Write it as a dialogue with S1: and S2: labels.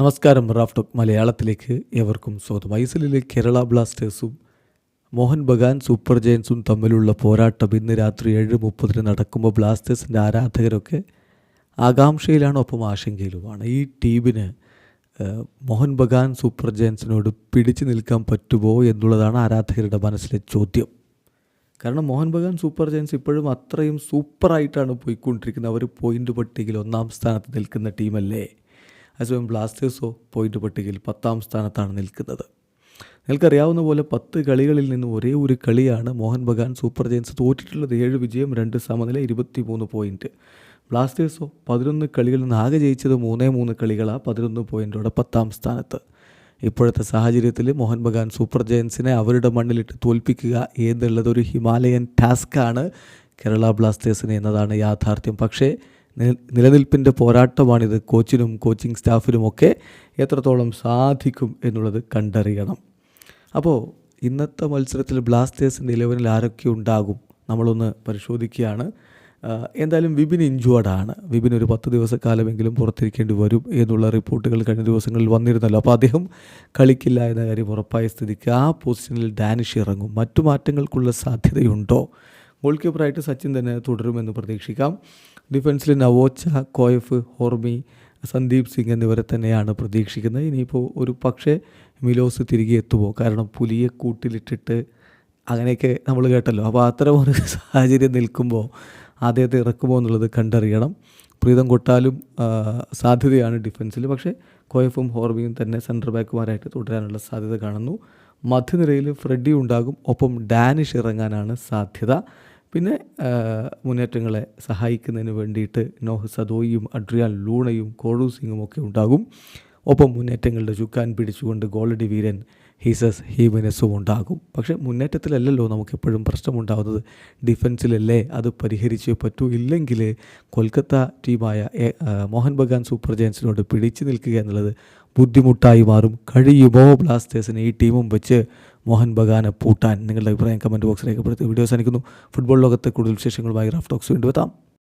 S1: നമസ്കാരം Raf talk മലയാളത്തിലേക്ക് ഏവർക്കും സ്വാഗതം. ഐ എസ് കേരള ബ്ലാസ്റ്റേഴ്സും മോഹൻ ബഗാൻ സൂപ്പർ ജയൻസും തമ്മിലുള്ള പോരാട്ടം ഇന്ന് രാത്രി ഏഴ് മുപ്പതിന് നടക്കുമ്പോൾ ബ്ലാസ്റ്റേഴ്സിന്റെ ആരാധകരൊക്കെ ആകാംക്ഷയിലാണ് ഒപ്പം ആശങ്കയിലുമാണ്. ഈ ടീമിന് മോഹൻ ബഗാൻ സൂപ്പർ ജയൻസിനോട് പിടിച്ചു നിൽക്കാൻ പറ്റുമോ എന്നുള്ളതാണ് ആരാധകരുടെ മനസ്സിലെ ചോദ്യം. കാരണം മോഹൻ ബഗാൻ സൂപ്പർ ജയൻസ് ഇപ്പോഴും അത്രയും സൂപ്പറായിട്ടാണ് പോയിക്കൊണ്ടിരിക്കുന്നത്. അവർ പോയിന്റ് പട്ടികയിൽ ഒന്നാം സ്ഥാനത്ത് നിൽക്കുന്ന ടീമല്ലേ? അതേസമയം ബ്ലാസ്റ്റേഴ്സോ പോയിന്റ് പട്ടികയിൽ പത്താം സ്ഥാനത്താണ് നിൽക്കുന്നത്. നിങ്ങൾക്കറിയാവുന്ന പോലെ പത്ത് കളികളിൽ നിന്ന് ഒരേ ഒരു കളിയാണ് മോഹൻ ബഗാൻ സൂപ്പർ ജയൻസ് തോറ്റിട്ടുള്ളത്. ഏഴ് വിജയം രണ്ട് സമനില ഇരുപത്തി മൂന്ന് പോയിന്റ് ബ്ലാസ്റ്റേഴ്സോ പതിനൊന്ന് കളികളിൽ നിന്ന് ആകെ ജയിച്ചത് മൂന്നേ മൂന്ന് കളികളാണ് പതിനൊന്ന് പോയിന്റോടെ പത്താം സ്ഥാനത്ത്. ഇപ്പോഴത്തെ സാഹചര്യത്തിൽ മോഹൻ ബഗാൻ സൂപ്പർ ജയൻസിനെ അവരുടെ മണ്ണിലിട്ട് തോൽപ്പിക്കുക എന്നുള്ളത് ഒരു ഹിമാലയൻ ടാസ്ക്കാണ് കേരള ബ്ലാസ്റ്റേഴ്സിന് എന്നതാണ് യാഥാർത്ഥ്യം. പക്ഷേ നിലനിൽപ്പിന്റെ പോരാട്ടമാണിത്. കോച്ചിനും കോച്ചിങ് സ്റ്റാഫിനുമൊക്കെ എത്രത്തോളം സാധിക്കും എന്നുള്ളത് കണ്ടറിയണം. അപ്പോൾ ഇന്നത്തെ മത്സരത്തിൽ ബ്ലാസ്റ്റേഴ്സിന്റെ ഇലവനിൽ ആരൊക്കെ ഉണ്ടാകും നമ്മളൊന്ന് പരിശോധിക്കുകയാണ്. എന്തായാലും വിപിൻ ഇഞ്ചുവേർഡാണ് വിപിൻ ഒരു പത്ത് ദിവസക്കാലമെങ്കിലും പുറത്തിരിക്കേണ്ടി വരും എന്നുള്ള റിപ്പോർട്ടുകൾ കഴിഞ്ഞ ദിവസങ്ങളിൽ വന്നിരുന്നല്ലോ. അപ്പോൾ അദ്ദേഹം കളിക്കില്ല എന്ന കാര്യം ഉറപ്പായ സ്ഥിതിക്ക് ആ പൊസിഷനിൽ ഡാനിഷ് ഇറങ്ങും. മറ്റു മാറ്റങ്ങൾക്കുള്ള സാധ്യതയുണ്ടോ? ഗോൾ കീപ്പറായിട്ട് സച്ചിൻ തന്നെ തുടരുമെന്ന് പ്രതീക്ഷിക്കാം. ഡിഫൻസിൽ നവോച്ച കോയഫ് ഹോർമി സന്ദീപ് സിംഗ് എന്നിവരെ തന്നെയാണ് പ്രതീക്ഷിക്കുന്നത്. ഇനിയിപ്പോൾ ഒരു പക്ഷേ മിലോസ് തിരികെ എത്തുമോ? കാരണം പുലിയെ കൂട്ടിലിട്ടിട്ട് അങ്ങനെയൊക്കെ നമ്മൾ കേട്ടല്ലോ. അപ്പോൾ അത്തരം ഒരു സാഹചര്യം നിൽക്കുമ്പോൾ ആദ്യത്തെ ഇറക്കുമോ എന്നുള്ളത് കണ്ടറിയണം. പ്രീതം കൊട്ടാലും സാധ്യതയാണ് ഡിഫൻസിൽ പക്ഷേ കോയഫും ഹോർമിയും തന്നെ സെന്റർ ബാക്കുമാരായിട്ട് തുടരാനുള്ള സാധ്യത കാണുന്നു. മധ്യനിരയിൽ ഫ്രെഡി ഉണ്ടാകും. ഒപ്പം ഡാനിഷ് ഇറങ്ങാനാണ് സാധ്യത. പിന്നെ മുന്നേറ്റങ്ങളെ സഹായിക്കുന്നതിന് വേണ്ടിയിട്ട് നോഹ് സദോയും അഡ്രിയാൻ ലൂണയും കോഴു സിംഗും ഒക്കെ ഉണ്ടാകും. ഒപ്പം മുന്നേറ്റങ്ങളുടെ ചുക്കാൻ പിടിച്ചുകൊണ്ട് ഗോൾഡി വീരൻ ഹീസസ് ഹീമനസും ഉണ്ടാകും. പക്ഷേ മുന്നേറ്റത്തിലല്ലല്ലോ നമുക്കെപ്പോഴും പ്രശ്നമുണ്ടാകുന്നത് ഡിഫൻസിലല്ലേ അത് പരിഹരിച്ചേ പറ്റൂ. ഇല്ലെങ്കിൽ കൊൽക്കത്ത ടീമായ മോഹൻ ബഗാൻ സൂപ്പർ ജയൻസിനോട് പിടിച്ചു നിൽക്കുക എന്നുള്ളത് ബുദ്ധിമുട്ടായി മാറും. കഴിയുമോ ബ്ലാസ്റ്റേഴ്സിന് ഈ ടീമും വെച്ച് മോഹൻ ബഗാനെ പൂട്ടാൻ നിങ്ങളുടെ അഭിപ്രായം കമന്റ് ബോക്സിൽ രേഖപ്പെടുത്തി വീഡിയോ സനിക്കുന്നു ഫുട്ബോൾ ലോകത്തെ കൂടുതൽ വിശേഷങ്ങളുമായി റാഫ് ടോക്സ് വീണ്ടും എത്താം.